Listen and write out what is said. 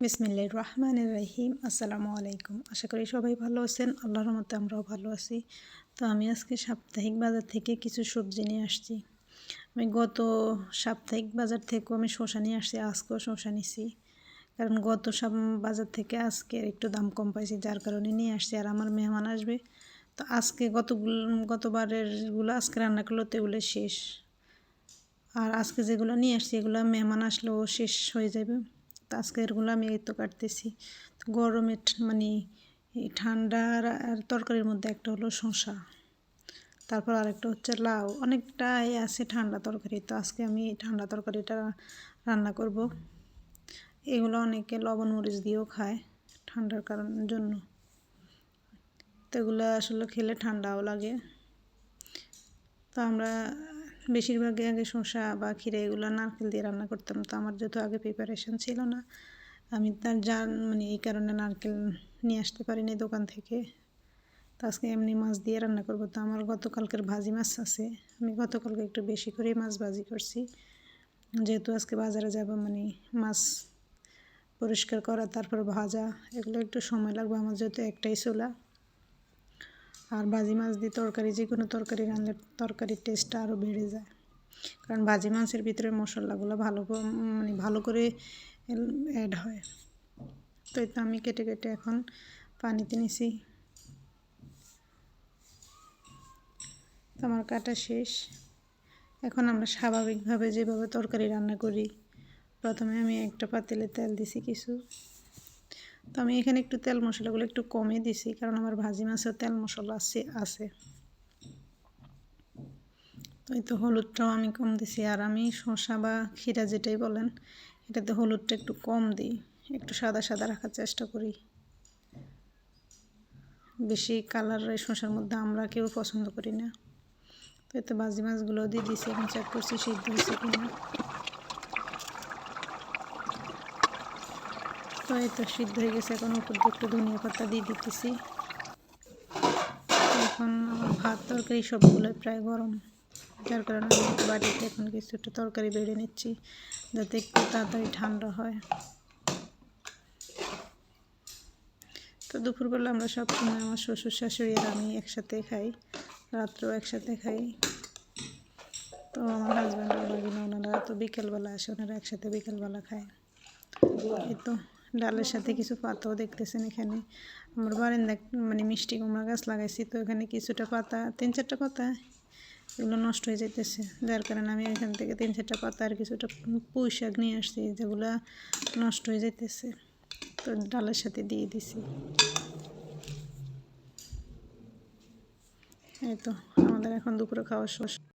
বিসমিল্লাহির রহমানির রহিম। আসসালামু আলাইকুম। আশা করি সবাই ভালো আছেন। আল্লাহর মতে আমরাও ভালো আছি। তো আমি আজকে সাপ্তাহিক বাজার থেকে কিছু সবজি নিয়ে আসছি। আমি গত সাপ্তাহিক বাজার থেকেও আমি শসা নিয়ে আসছি, আজকেও শসা নিছি। কারণ গত সব বাজার থেকে আজকে একটু দাম কম পাইছি, যার কারণে নিয়ে আসছি আর আমার মেহমান আসবে। তো আজকে গতগুলো, গতবারেরগুলো আজকে রান্না করল, তো এগুলো শেষ। আর আজকে যেগুলো নিয়ে আসছি, এগুলো মেহমান আসলেও শেষ হয়ে যাবে। তো আজকে এরগুলো আমি এই তো কাটতেছি। গরমে মানে ঠান্ডার আর তরকারির মধ্যে একটা হলো শসা, তারপর আরেকটা হচ্ছে লাউ, অনেকটাই আছে ঠান্ডা তরকারি। তো আজকে আমি এই ঠান্ডা তরকারিটা রান্না করব। এগুলো অনেকে লবণ, মরিচ দিয়েও খায় ঠান্ডার কারণের জন্য। তো এগুলো আসলে খেলে ঠান্ডাও লাগে। তো আমরা বেশিরভাগই আগে শসা বা ক্ষীরা এগুলো নারকেল দিয়ে রান্না করতাম, তো আমার যেহেতু আগে প্রিপারেশন ছিল না, আমি তার জান মানে এই কারণে নারকেল নিয়ে আসতে পারিনি দোকান থেকে। তো আজকে এমনি মাছ দিয়ে রান্না করব। তো আমার গতকালকের ভাজি মাছ আছে, আমি গতকালকে একটু বেশি করেই মাছ ভাজি করছি। যেহেতু আজকে বাজারে যাব মানে মাছ পরিষ্কার করা, তারপর ভাজা, এগুলো একটু সময় লাগবে, আমার যেহেতু একটাই চোলা। আর ভাজি মাছ দিয়ে তরকারি, যে কোনো তরকারি রান্নার তরকারির টেস্টটা আরও বেড়ে যায়। কারণ ভাজি মাছের ভিতরে মশলাগুলো ভালো মানে ভালো করে অ্যাড হয়। তো এটা আমি কেটে কেটে এখন পানিতে নিছি। আমার কাটা শেষ। এখন আমরা স্বাভাবিকভাবে যেভাবে তরকারি রান্না করি, প্রথমে আমি একটা পাতিলে তেল দিছি কিছু। তো আমি এখানে একটু তেল মশলাগুলো একটু কমে দিছি, কারণ আমার ভাজি মাছেও তেল মশলা আছে আছে। তো এই তো হলুদটাও আমি কম দিছি, আর আমি শসা বা ক্ষীরা যেটাই বলেন, এটাতে হলুদটা একটু কম দিই, একটু সাদা সাদা রাখার চেষ্টা করি। বেশি কালারের শসার মধ্যে আমরা কেউ পছন্দ করি না। তো এতে বাজি মাছগুলো দিয়ে দিছি, এখন চেক করছি সিদ্ধ হয়েছে কিনা। তো এই তো সিদ্ধ হয়ে গেছে। এখন উপর দিয়ে একটু ধনিয়া পাতা দিয়ে দিতেছি। এখন আমার ভাত তরকারি সবগুলোই প্রায় গরম। যার কারণে আমি বাড়িতে এখন কিছুটা তরকারি বেড়ে নিচ্ছি, যাতে একটু তাড়াতাড়ি ঠান্ডা হয়। তো দুপুরবেলা আমরা সব সময় আমার শ্বশুর শাশুড়ি আর আমি একসাথে খাই, রাত্রেও একসাথে খাই। তো আমার হাজব্যান্ডের বাগিনা ওনারা তো বিকেলবেলা আসে, ওনারা একসাথে বিকেলবেলা খায়। এই তো। ডালের সাথে কিছু পাতাও দেখতেছেন এখানে। আমার বারান্দা মানে মিষ্টি কুমড়া গাছ লাগাইছি, তো এখানে কিছুটা পাতা, তিন চারটা পাতা এগুলো নষ্ট হয়ে যেতেছে যার কারণে আমি এখান থেকে তিন চারটা পাতা আর কিছুটা পুঁই শাক নিয়ে আসছি, যেগুলো নষ্ট হয়ে যেতেছে তো ডালের সাথে দিয়ে দিছি। এই তো, আমাদের এখন দুপুরে খাওয়ার